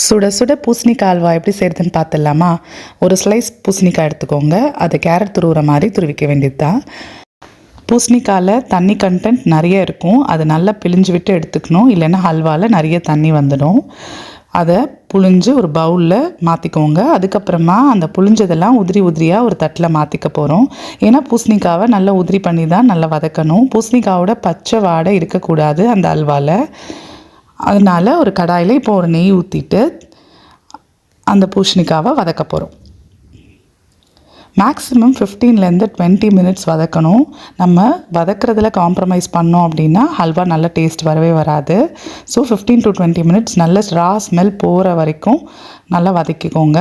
சுட சுட பூசணிக்காய் அல்வா எப்படி செய்கிறதுன்னு பார்த்துடலாமா? ஒரு ஸ்லைஸ் பூசணிக்காய் எடுத்துக்கோங்க. அதை கேரட் துருவுற மாதிரி துருவிக்க வேண்டியது தான் பூசணிக்காயில் தண்ணி கண்டென்ட் நிறைய இருக்கும். அதை நல்லா பிழிஞ்சு விட்டு எடுத்துக்கணும். இல்லைன்னா ஹல்வாவில் நிறைய தண்ணி வந்துடும். அதை புழிஞ்சு ஒரு பவுலில் மாற்றிக்கோங்க அதுக்கப்புறமா அந்த புழிஞ்சதெல்லாம் உதிரி உதிரியாக ஒரு தட்டில் மாற்றிக்க போகிறோம் ஏன்னா பூசணிக்காவை நல்லா உதிரி பண்ணி தான் நல்லா வதக்கணும். பூசணிக்காவோட பச்சை வாடை இருக்கக்கூடாது அந்த அல்வாவில் அதனால் ஒரு கடாயில் இப்போ ஒரு நெய் ஊற்றிட்டு அந்த பூஷணிக்காவை வதக்க போகிறோம் மேக்ஸிமம் ஃபிஃப்டீன்லேருந்து டுவெண்ட்டி மினிட்ஸ் வதக்கணும். நம்ம வதக்கிறதுல காம்ப்ரமைஸ் பண்ணோம் அப்படின்னா ஹல்வா நல்ல டேஸ்ட் வரவே வராது. So fifteen to twenty minutes நல்ல ரா ஸ்மெல் போகிற வரைக்கும் நல்லா வதக்கிக்கோங்க.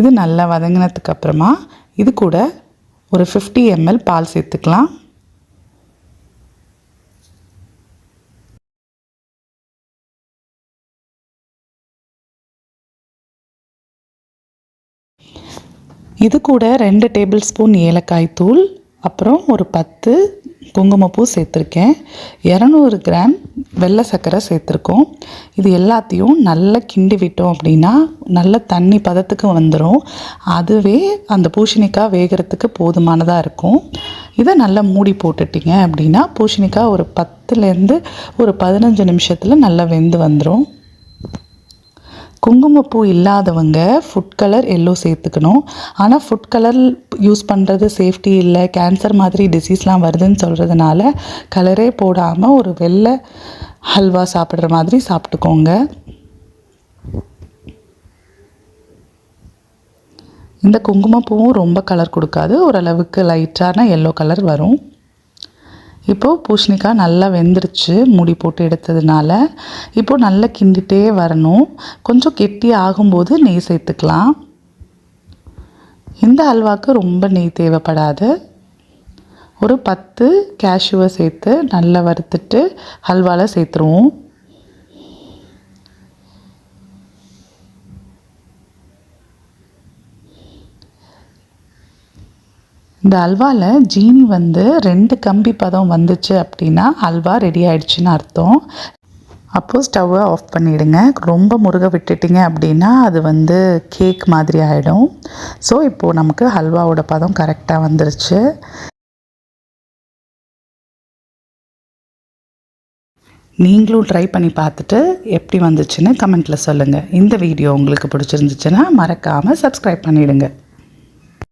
இது நல்லா வதங்கினதுக்கு அப்புறமா இது கூட ஒரு ஃபிஃப்டி எம்எல் பால் சேர்த்துக்கலாம். இது கூட ரெண்டு டேபிள் ஸ்பூன் ஏலக்காய் தூள் அப்புறம் ஒரு பத்து குங்குமப்பூ சேர்த்துருக்கேன். இரநூறு கிராம் வெள்ளை சர்க்கரை சேர்த்துருக்கோம். இது எல்லாத்தையும் நல்லா கிண்டி விட்டோம் அப்படின்னா நல்ல தண்ணி பதத்துக்கு வந்துடும் அதுவே அந்த பூசணிக்காய் வேகிறதுக்கு போதுமானதாக இருக்கும். இதை நல்லா மூடி போட்டுட்டிங்க அப்படின்னா பூசணிக்காய் ஒரு பத்துலேருந்து ஒரு பதினஞ்சு நிமிஷத்தில் நல்லா வெந்து வந்துடும் குங்குமப்பூ இல்லாதவங்க ஃபுட் கலர் எல்லோ சேர்த்துக்கணும். ஆனால் ஃபுட் கலர் யூஸ் பண்ணுறது சேஃப்டி இல்லை கேன்சர் மாதிரி டிசீஸ்லாம் வருதுன்னு சொல்கிறதுனால கலரே போடாமல் ஒரு வெள்ளை ஹல்வா சாப்பிட்ற மாதிரி சாப்பிட்டுக்கோங்க. இந்த குங்குமப்பூவும் ரொம்ப கலர் கொடுக்காது. ஓரளவுக்கு லைட்டான எல்லோ கலர் வரும். இப்போது பூசணிக்காய் நல்லா வெந்துருச்சு மூடி போட்டு எடுத்ததுனால. இப்போது நல்லா கிண்டிகிட்டே வரணும். கொஞ்சம் கெட்டி ஆகும்போது நெய் சேர்த்துக்கலாம். இந்த அல்வாவுக்கு ரொம்ப நெய் தேவைப்படாது. ஒரு பத்து கேஷ்யூவை சேர்த்து நல்லா வறுத்துட்டு ஹல்வாவில் சேர்த்துருவோம். இந்த அல்வாவில் ஜீனி வந்து ரெண்டு கம்பி பதம் வந்துச்சு அப்படின்னா அல்வா ரெடி ஆயிடுச்சுன்னு அர்த்தம். அப்போது ஸ்டவ்வை ஆஃப் பண்ணிவிடுங்க ரொம்ப முருக விட்டுட்டிங்க அப்படின்னா அது வந்து கேக் மாதிரி ஆகிடும் ஸோ இப்போது நமக்கு ஹல்வாவோட பதம் கரெக்டாக வந்துருச்சு. நீங்களும் ட்ரை பண்ணி பார்த்துட்டு எப்படி வந்துச்சுன்னு கமெண்ட்டில் சொல்லுங்கள் இந்த வீடியோ உங்களுக்கு பிடிச்சிருந்துச்சுன்னா மறக்காமல் சப்ஸ்கிரைப் பண்ணிவிடுங்க